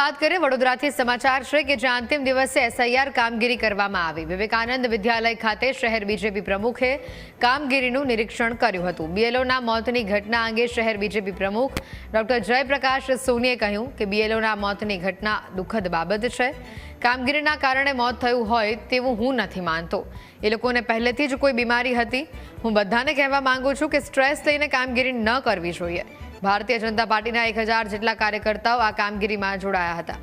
વાત કરીએ, વડોદરાથી સમાચાર છે કે જ્યાં અંતિમ દિવસે એસઆઈઆર કામગીરી કરવામાં આવી. વિવેકાનંદ વિદ્યાલય ખાતે શહેર બીજેપી પ્રમુખે કામગીરીનું નિરીક્ષણ કર્યું હતું. બીએલઓના મોતની ઘટના અંગે શહેર બીજેપી પ્રમુખ ડોક્ટર જયપ્રકાશ સોનીએ કહ્યું કે બીએલઓના મોતની ઘટના દુઃખદ બાબત છે. કામગીરીના કારણે મોત થયું હોય તેવું હું નથી માનતો. એ લોકોને પહેલેથી જ કોઈ બીમારી હતી. હું બધાને કહેવા માંગુ છું કે સ્ટ્રેસ લઈને કામગીરી ન કરવી જોઈએ. ભારતીય જનતા પાર્ટીના એક જેટલા કાર્યકર્તાઓ આ કામગીરીમાં જોડાયા હતા.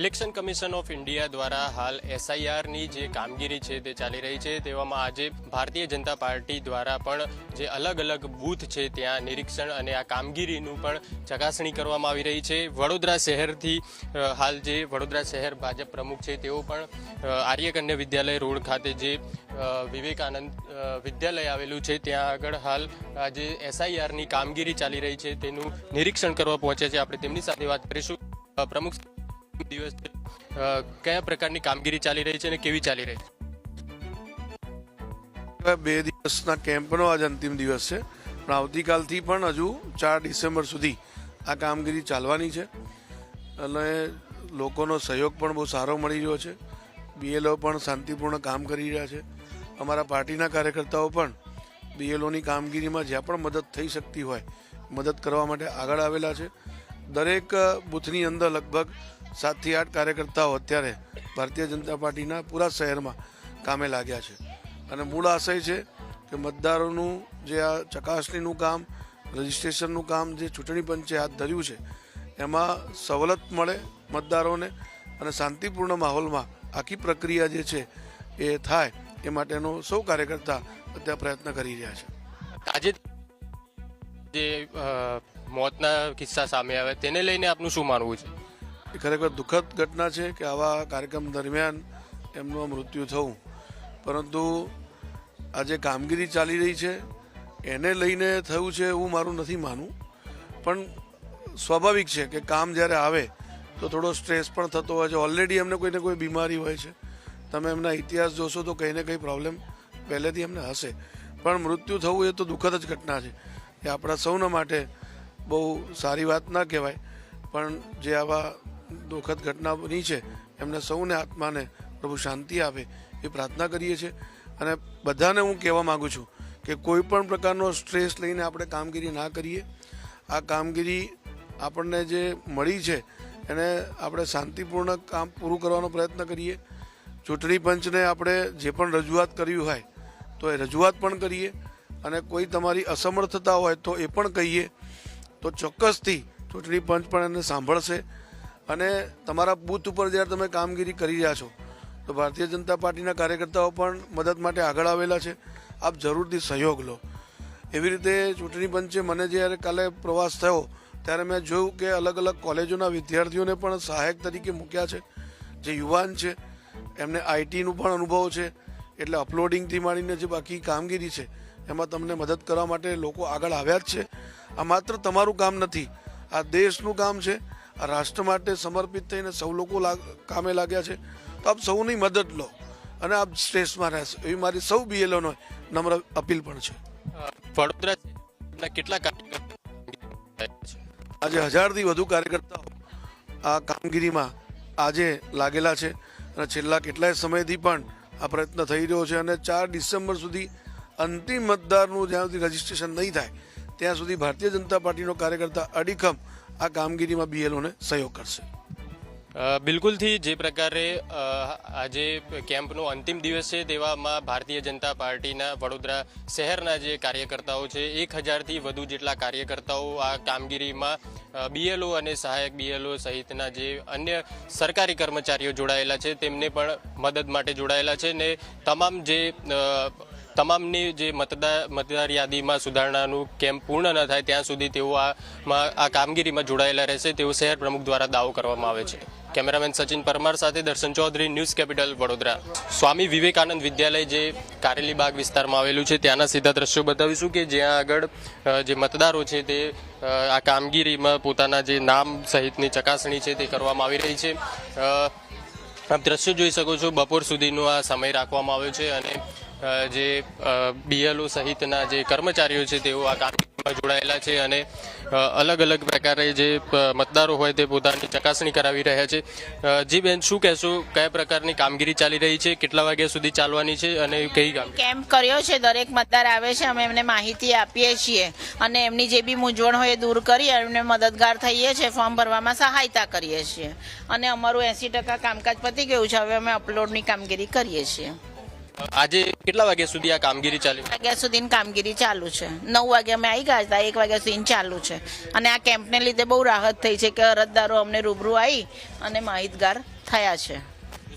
ઇલેક્શન કમિશન ઓફ ઇન્ડિયા દ્વારા હાલ એસઆઈઆરની જે કામગીરી છે તે ચાલી રહી છે, તેવામાં આજે ભારતીય જનતા પાર્ટી દ્વારા પણ જે અલગ અલગ બૂથ છે ત્યાં નિરીક્ષણ અને આ કામગીરીનું પણ ચકાસણી કરવામાં આવી રહી છે. વડોદરા શહેરથી હાલ જે વડોદરા શહેર ભાજપ પ્રમુખ છે, તેઓ પણ આર્યકન્યા વિદ્યાલય રોડ ખાતે જે વિવેકાનંદ વિદ્યાલય આવેલું છે, ત્યાં આગળ હાલ આજે એસઆઈઆરની કામગીરી ચાલી રહી છે, તેનું નિરીક્ષણ કરવા પહોંચ્યા છે. આપણે તેમની સાથે વાત કરીશું. પ્રમુખ દિવસ કયા પ્રકારની કામગીરી ચાલી રહી છે અને કેવી ચાલી રહી છે? બે દિવસના કેમ્પનો આજ અંતિમ દિવસ છે. પણ આવતીકાલથી પણ હજુ ચાર ડિસેમ્બર સુધી આ કામગીરી ચાલવાની છે. અને લોકોનો સહયોગ પણ બહુ સારો મળી રહ્યો છે. બીએલઓ પણ શાંતિપૂર્ણ કામ કરી રહ્યા છે. અમારા પાર્ટીના કાર્યકર્તાઓ પણ બીએલઓની કામગીરીમાં જ્યાં પણ મદદ થઈ શકતી હોય, મદદ કરવા માટે આગળ આવેલા છે. દરેક બૂથની અંદર લગભગ સાતથી આઠ કાર્યકર્તાઓ અત્યારે ભારતીય જનતા પાર્ટીના પૂરા શહેરમાં કામે લાગ્યા છે. અને મૂળ આશય છે કે મતદારોનું જે આ ચકાસણીનું કામ, રજિસ્ટ્રેશનનું કામ જે ચૂંટણી પંચે હાથ ધર્યું છે, એમાં સવલત મળે મતદારોને અને શાંતિપૂર્ણ માહોલમાં આખી પ્રક્રિયા જે છે એ થાય એ માટેનો સૌ કાર્યકર્તા અત્યારે પ્રયત્ન કરી રહ્યા છે. આજે જે મોતના કિસ્સા સામે આવે, તેને લઈને આપનું શું માનવું છે? ખરેખર દુઃખદ ઘટના છે કે આવા કાર્યક્રમ દરમિયાન એમનું મૃત્યુ થવું પરંતુ આ જે કામગીરી ચાલી રહી છે, એને લઈને થયું છે એવું મારું નથી માનવું. પણ સ્વાભાવિક છે કે કામ જ્યારે આવે, તો થોડો સ્ટ્રેસ પણ થતો હોય છે. ઓલરેડી એમને કોઈને કોઈ બીમારી હોય છે. તમે એમના ઇતિહાસ જોશો તો કંઈ ને કંઈ પ્રોબ્લેમ પહેલેથી એમને હશે. પણ મૃત્યુ થવું એ તો દુઃખદ જ ઘટના છે. એ આપણા સૌના માટે બહુ સારી વાત ના કહેવાય. પણ જે આવા દુઃખદ ઘટના બની છે. એમને સૌને આત્માને પ્રભુ શાંતિ આપે એ પ્રાર્થના કરીએ છીએ. અને બધાને હું કહેવા માગું છું કે કોઈ પણ પ્રકારનો સ્ટ્રેસ લઈને આપણે કામગીરી ના કરીએ. આ કામગીરી આપણને જે મળી છે, એને આપણે શાંતિપૂર્ણ કામ પૂરું કરવાનો પ્રયત્ન કરીએ. ચૂંટણી પંચને આપણે જે પણ રજૂઆત કરવી હોય, તો એ રજૂઆત પણ કરીએ. અને કોઈ તમારી અસમર્થતા હોય તો એ પણ કહીએ. તો ચોક્કસથી ચૂંટણી પંચ પણ એને સાંભળશે. અને તમારા બૂથ ઉપર જ્યારે તમે કામગીરી કરી રહ્યા છો, તો ભારતીય જનતા પાર્ટીના કાર્યકર્તાઓ પણ મદદ માટે આગળ આવેલા છે. આપ જરૂરથી સહયોગ લો. એવી રીતે ચૂંટણી પંચે મને જ્યારે કાલે પ્રવાસ થયો, ત્યારે મેં જોયું કે અલગ અલગ કોલેજોના વિદ્યાર્થીઓને પણ સહાયક તરીકે મૂક્યા છે. જે યુવાન છે, એમને આઈટીનું પણ અનુભવ છે, એટલે અપલોડિંગથી માંડીને જે બાકી કામગીરી છે, એમાં તમને મદદ કરવા માટે લોકો આગળ આવ્યા જ છે. આ માત્ર તમારું કામ નથી, આ દેશનું કામ છે. રાષ્ટ્ર માટે સમર્પિત થઈને સૌ લોકો કામે લાગ્યા છે. તો આપ સૌની મદદ લો અને આપ સ્ટ્રેસમાં રહેશો. એવી મારી સૌ બીએલઓનો નમ્ર અપીલ પણ છે. વડોદરા કેટલા કાર્યકર્તા આજે હજારથી વધુ કાર્યકર્તાઓ આ કામગીરીમાં આજે લાગેલા છે અને છેલ્લા કેટલાય સમયથી પણ આ પ્રયત્ન થઈ રહ્યો છે અને ચાર ડિસેમ્બર સુધી અંતિમ મતદારનું જ્યાં સુધી રજીસ્ટ્રેશન નહીં થાય ત્યાં સુધી ભારતીય જનતા પાર્ટીનો કાર્યકર્તા અડીખમ આ કામગીરીમાં બીએલઓને સહયોગ કરશે. બિલકુલથી જે પ્રકારે આજે કેમ્પનો અંતિમ દિવસ છે, તેવામાં ભારતીય જનતા પાર્ટીના વડોદરા શહેરના જે કાર્યકર્તાઓ છે, એક હજારથી વધુ જેટલા કાર્યકર્તાઓ આ કામગીરીમાં બીએલઓ અને સહાયક બીએલઓ સહિતના જે અન્ય સરકારી કર્મચારીઓ જોડાયેલા છે, તેમને પણ મદદ માટે જોડાયેલા છે ને તમામ જે તમામની જે મતદાર મતદાર યાદીમાં સુધારણાનું કેમ્પ પૂર્ણ ન થાય ત્યાં સુધી તેઓ આમાં, આ કામગીરીમાં જોડાયેલા રહેશે તેવો શહેર પ્રમુખ દ્વારા દાવો કરવામાં આવે છે. કેમેરામેન સચિન પરમાર સાથે દર્શન ચૌધરી, ન્યૂઝ કેપિટલ વડોદરા. સ્વામી વિવેકાનંદ વિદ્યાલય જે કારેલી બાગ વિસ્તારમાં આવેલું છે, ત્યાંના સીધા દ્રશ્યો બતાવીશું કે જ્યાં આગળ જે મતદારો છે તે આ કામગીરીમાં પોતાના જે નામ સહિતની ચકાસણી છે તે કરવામાં આવી રહી છે. આપ દ્રશ્યો જોઈ શકો છો, બપોર સુધીનો આ સમય રાખવામાં આવ્યો છે અને જે બીએલઓ સહિતના જે કર્મચારીઓ છે, તેઓ આ કામગીરીમાં જોડાયેલા છે અને અલગ અલગ પ્રકારે જે મતદારો હોય તે પોતાની ચકાસણી કરાવી રહ્યા છે. જી બેન, શું કહેશો? કયા પ્રકારની કામગીરી ચાલી રહી છે? કેટલા વાગ્યા સુધી ચાલવાની છે અને કઈ કામ? કેમ્પ કર્યો છે, દરેક મતદાર આવે છે, અમે એમને માહિતી આપીએ છીએ અને એમની જે બી મૂંઝવણ હોય એ દૂર કરી એમને મદદગાર થઈએ છીએ ફોર્મ ભરવામાં સહાયતા કરીએ છીએ. અને અમારું એંસી ટકા કામકાજ પતી ગયું છે, હવે અમે અપલોડની કામગીરી કરીએ છીએ. આજે કેટલા વાગ્યા સુધી આ કામગીરી ચાલી? વાગ્યા સુધીની કામગીરી ચાલુ છે. નવ વાગે અમે આવી ગયા હતા એક વાગ્યા સુધી ચાલુ છે. અને આ કેમ્પને લીધે બહુ રાહત થઈ છે કે અરજદારો અમને રૂબરૂ આવી અને માહિતગાર થયા છે.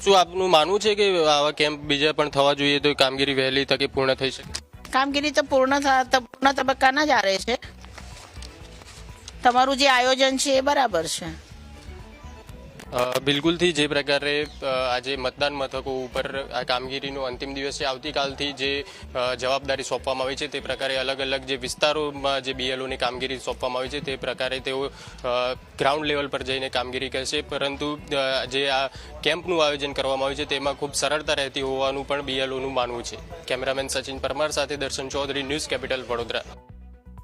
શું આપનું માનવું છે કે આવા કેમ્પ બીજા પણ થવા જોઈએ તો કામગીરી વહેલી તકે પૂર્ણ થઈ શકે? કામગીરી તો પૂર્ણ પૂર્ણ તબક્કાના જ આરે છે. તમારું જે આયોજન છે એ બરાબર છે. બિલકુલથી જે પ્રકારે આજે મતદાન મથકો ઉપર આ કામગીરીનો અંતિમ દિવસ આવતીકાલથી જે જવાબદારી સોંપવામાં આવી છે તે પ્રકારે અલગ અલગ જે વિસ્તારોમાં જે બીએલઓની કામગીરી સોંપવામાં આવી છે તે પ્રકારે તેઓ ગ્રાઉન્ડ લેવલ પર જઈને કામગીરી કરશે. પરંતુ જે આ કેમ્પનું આયોજન કરવામાં આવ્યું છે તેમાં ખૂબ સરળતા રહેતી હોવાનું પણ બીએલઓનું માનવું છે. કેમેરામેન સચિન પરમાર સાથે દર્શન ચૌધરી, ન્યૂઝ કેપિટલ વડોદરા.